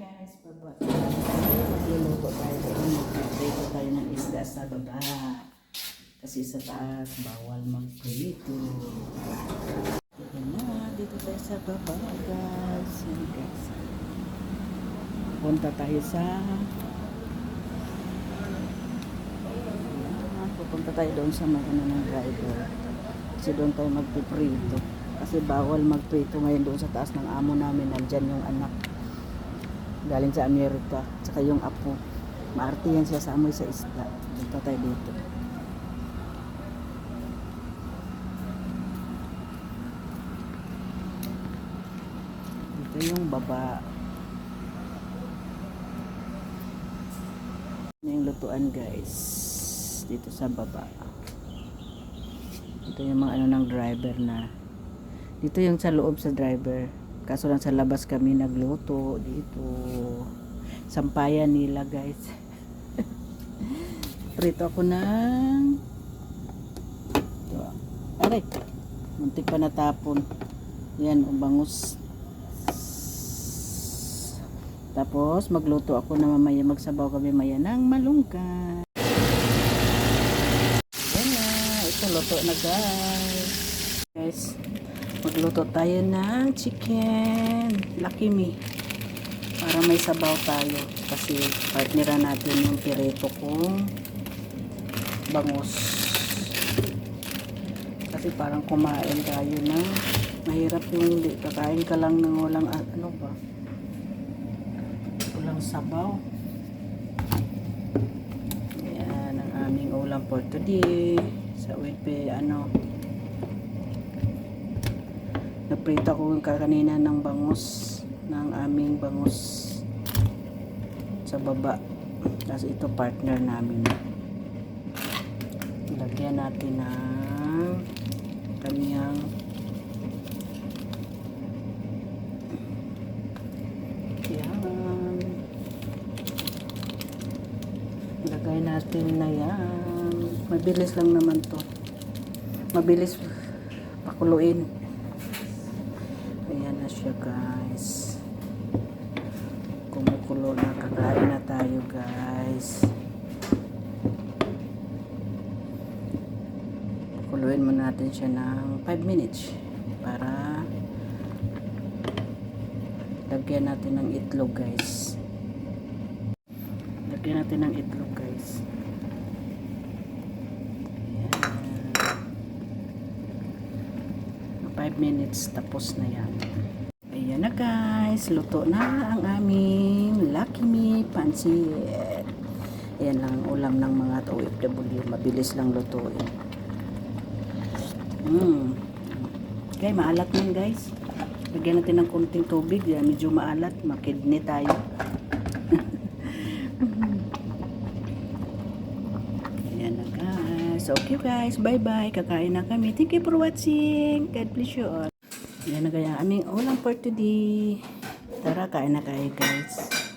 guys, baba. Magluluto tayo doon. Magprito tayo ng isda sa baba. Kasi sa taas, bawal magprito. Ayan na, dito tayo sa baba guys. Yan guys. Punta tayo sa... Ayan, pupunta tayo doon sa magano ng driver. Kasi doon tayo magpiprito. Kasi bawal magprito ngayon doon sa taas ng amo namin. Nandyan yung anak galing sa Amerika tsaka yung apo. Maarte yan siya sa amoy sa isda. Dito tayo dito. Dito yung baba. Yung lutuan guys. Dito sa baba. Ito yung mga ano ng driver na dito yung sa loob sa driver kaso lang sa labas kami nagluto dito. Sampayan nila guys. Prito ako ng aray! Muntik pa natapon. Yan ubangus tapos magluto ako na mamaya. Magsabaw kami maya ng malungka yan na ito luto na guys. Guys magluto tayo ng chicken. Lucky me. Para may sabaw tayo. Kasi partneran natin yung pirito kong bangus. Kasi parang kumain tayo ng mahirap yung hindi kakain ka lang ng walang ah, ano ba? Walang sabaw. Yan ang aming ulam for today. Sa with ano Naprito ko yung kanina ng bangus ng aming bangus sa baba. Kasi ito partner namin. Lagyan natin ng kanyang yan. Lagay natin na yan. Mabilis lang naman to. Mabilis pakuluin. Siya guys. Kumukulo na. Kakain na tayo guys. Kuluin mo natin siya ng 5 minutes para lagyan natin ng itlog guys. Lagyan natin ng itlog guys. 5 minutes tapos na yan. Ayan na guys, luto na ang aming Lucky Me Pansit. Ayan lang ang ulam ng mga OFW. Mabilis lang lutuin. Mm. Okay, maalat yan guys. Lagyan natin ng konting tubig. Yan, medyo maalat. Makidney tayo. Ayan na guys. Okay guys, bye-bye. Kakain na kami. Thank you for watching. God bless you all. Yan na kaya aming ulam for today. Tara, kain na kayo guys.